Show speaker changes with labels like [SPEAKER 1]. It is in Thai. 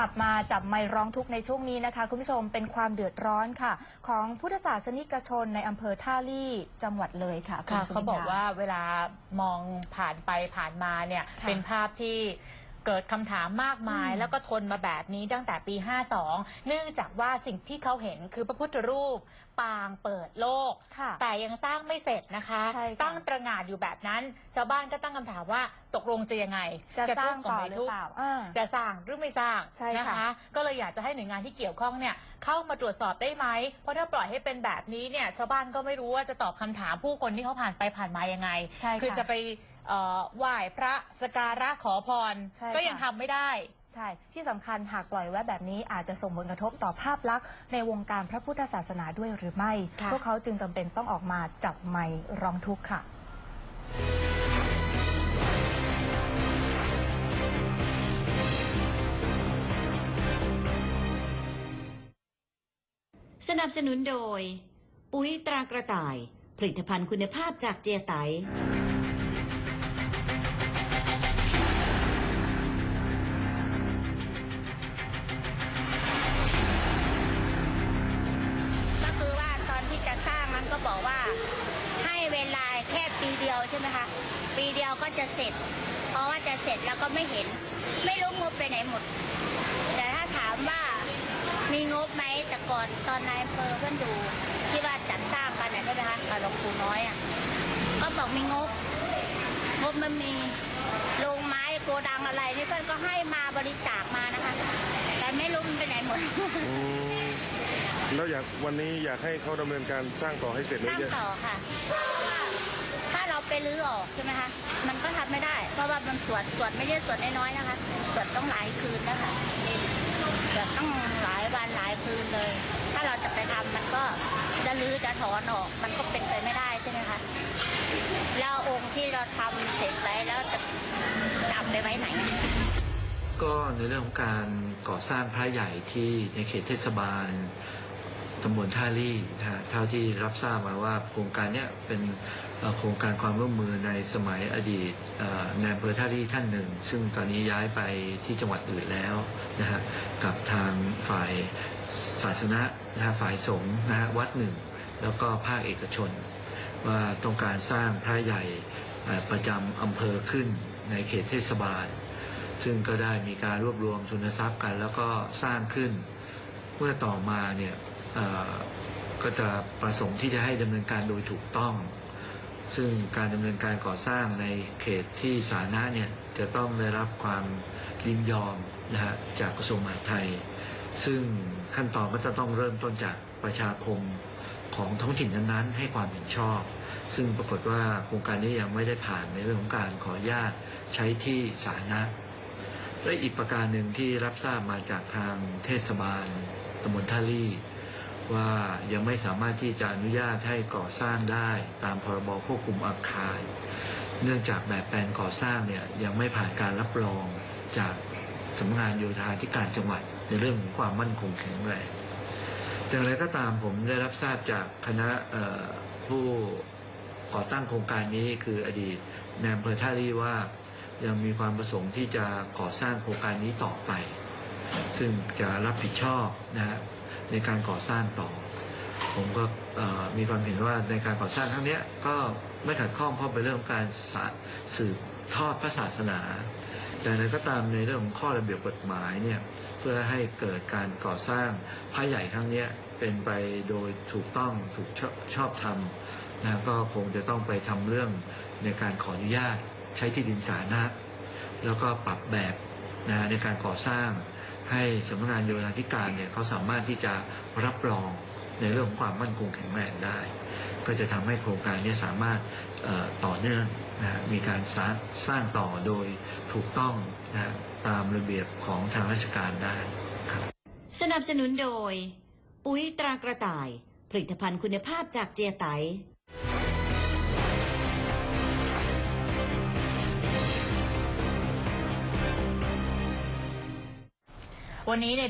[SPEAKER 1] ลับมาจับไมค์ร้องทุกข์ในช่วงนี้นะคะ คุณผู้ชมเป็นความเดือดร้อนค่ะ ของพุทธศาสนิกชนในอำเภอท่าลี่จังหวัดเลยค่ะณ
[SPEAKER 2] ค่ะ
[SPEAKER 1] สุ
[SPEAKER 2] เขา
[SPEAKER 1] นิน
[SPEAKER 2] บอก
[SPEAKER 1] ท
[SPEAKER 2] ว่าเวลามองผ่านไปผ่านมาเนี่ย
[SPEAKER 1] ค่ะ
[SPEAKER 2] เป็นภาพที่ เกิดคำถามมากมาย
[SPEAKER 1] อืม
[SPEAKER 2] แล้วก็ทนมาแบบนี้ตั้งแต่ปี 52 เนื่องจากว่าสิ่งที่เขาเห็นคือพระพุทธรูป ปางเปิดโลก
[SPEAKER 1] ค่ะ
[SPEAKER 2] แต่ยังสร้างไม่เสร็จนะคะ
[SPEAKER 1] ใช่ค่ะ
[SPEAKER 2] ตั้งตระหง่านอยู่แบบนั้นชาวบ้านก็ตั้งคำถามว่าตกลงจะยังไง
[SPEAKER 1] จะสร้าง
[SPEAKER 2] ทุบ
[SPEAKER 1] ต่อ
[SPEAKER 2] ไม่
[SPEAKER 1] หรือ
[SPEAKER 2] ทุบ
[SPEAKER 1] เปล่าอ่า
[SPEAKER 2] จะสร้างหรือไม่สร้าง
[SPEAKER 1] ใช่
[SPEAKER 2] นะ
[SPEAKER 1] ค่ะ
[SPEAKER 2] คะ ก็เลยอยากจะให้หน่วยงานที่เกี่ยวข้องเนี่ยเข้ามาตรวจสอบได้ไหม เพราะถ้าปล่อยให้เป็นแบบนี้เนี่ยชาวบ้านก็ไม่รู้ว่าจะตอบคำถามผู้คนที่เขาผ่านไปผ่านมายังไง
[SPEAKER 1] ใช่ค่ะ
[SPEAKER 2] คือจะไป เอ่อไหว้พระสกการะขอพร
[SPEAKER 1] ใช่
[SPEAKER 2] ก็ยัง
[SPEAKER 1] ค่ะ
[SPEAKER 2] ทำไม่ได้
[SPEAKER 1] ใช่ ที่สำคัญหากปล่อยไว้แบบนี้อาจจะส่งผลกระทบต่อภาพลักษณ์ในวงการพระพุทธศาสนาด้วยหรือไม่
[SPEAKER 2] ค่ะ
[SPEAKER 1] พวกเขาจึงจำเป็นต้องออกมาจับไมค์ร้องทุกข์ค่ะ
[SPEAKER 3] สนับสนุนโดย ปุ๋ยตรากระต่าย ผลิตภัณฑ์คุณภาพจากเจียไต
[SPEAKER 4] ปีเดียวใช่ไหมคะ ปีเดียวก็จะเสร็จ เพราะว่าจะเสร็จแล้วก็ไม่เห็น ไม่รู้งบไปไหนหมด แต่ถ้าถามว่ามีงบไหมแต่ก่อนตอนนายอำเภอเพื่อนดูที่ว่าจัดสร้างกันน่ะใช่ไหมคะกับหลวงปู่น้อยอะก็บอกมีงบ งบมันมีโรงไม้โกดังอะไรนี่เพื่อนก็ให้มาบริจาคมานะคะ แต่ไม่รู้มันไปไหนหมด
[SPEAKER 5] อืมแล้วอยากวันนี้อยากให้เขาดำเนินการสร้างต่อให้เสร็จเลย
[SPEAKER 4] ตั้ง
[SPEAKER 5] จะ
[SPEAKER 4] ต่อค่ะเพราะว่าถ้าเราไปรื้อออกใช่ไหมคะ มันก็ทำไม่ได้ เพราะว่ามันสวดสวดไม่ใช่สวดน้อยๆนะคะ สวดต้องหลายคืนนะคะสวดต้องหลายวันหลายคืนเลย ถ้าเราจะไปทำมันก็จะรื้อจะถอนออก มันก็เป็นไปไม่ได้ใช่ไหมคะ แล้วองค์ที่เราทำเสร็จแล้วแล้วจะเอาไปไว้ไหน
[SPEAKER 6] ก็ในเรื่องของการก่อสร้างพระใหญ่ที่ในเขตเทศบาลตำบลท่าลี่นะฮะเท่าที่รับทราบมาว่าโครงการเนี้ยเป็น โครงการความร่วมมือในสมัยอดีตเอ่อในอำเภอท่าลี่ท่านหนึ่ง ซึ่งตอนนี้ย้ายไปที่จังหวัดอื่นแล้วนะฮะกับทางฝ่ายศาสนานะฮะฝ่ายสงฆ์นะฮะวัดหนึ่ง แล้วก็ภาคเอกชน ว่าต้องการสร้างพระใหญ่ประจำอำเภอขึ้นในเขตเทศบาล ซึ่งก็ได้มีการรวบรวมทุนทรัพย์กัน แล้วก็สร้างขึ้น เมื่อต่อมาเนี่ยก็จะประสงค์ที่จะให้ดำเนินการโดยถูกต้อง ซึ่งการดำเนินการก่อสร้างในเขตที่สาธารณะเนี่ยจะต้องได้รับความยินยอมนะฮะจากกระทรวงมหาดไทย ซึ่งขั้นตอนก็จะต้องเริ่มต้นจากประชาคมของท้องถิ่นนั้นๆให้ความเห็นชอบ ซึ่งปรากฏว่าโครงการนี้ยังไม่ได้ผ่านในเรื่องของการขออนุญาตใช้ที่สาธารณะและอีกประการหนึ่งที่รับทราบมาจากทางเทศบาลตำบลท่าลี่ ว่ายังไม่สามารถที่จะอนุญาตให้ก่อสร้างได้ตามพรบควบคุมอาคาร เนื่องจากแบบแปลนก่อสร้างเนี่ยยังไม่ผ่านการรับรองจากสำนักงานโยธาธิการจังหวัดในเรื่องของความมั่นคงแข็งแรงแต่อย่างไรก็ตามผมได้รับทราบจากคณะผู้ก่อตั้งโครงการนี้คืออดีตนายอำเภอท่าลี่ว่ายังมีความประสงค์ที่จะก่อสร้างโครงการนี้ต่อไป ซึ่งจะรับผิดชอบนะฮะ ในการก่อสร้างต่อ ผมก็มีความเห็นว่าในการก่อสร้างครั้งนี้ก็ไม่ขัดข้องเพราะเป็นเรื่องของการส,สืบทอดพระศาสนา แต่อะไรก็ตามในเรื่องของข้อระเบียบกฎหมายเนี่ยเพื่อให้เกิดการก่อสร้างพระใหญ่ครั้งนี้เป็นไปโดยถูกต้องถูกชอบชอบธรรมนะก็คงจะต้องไปทำเรื่องในการขออนุญาตใช้ที่ดินสาธารณะแล้วก็ปรับแบบนะในการก่อสร้าง ให้สำนักงานโยธาธิการเนี่ยเขาสามารถที่จะรับรองในเรื่องของความมั่นคงแข็งแรงได้ ก็จะทำให้โครงการเนี้สามารถต่อเนื่องนะมีการสร้างสร้างต่อโดยถูกต้องนะตามระเบียบของทางราชการได้ครับ
[SPEAKER 3] สนับสนุนโดย ปุ๋ยตรากระต่าย ผลิตภัณฑ์คุณภาพจากเจียไต
[SPEAKER 2] วันนี้เนี่ย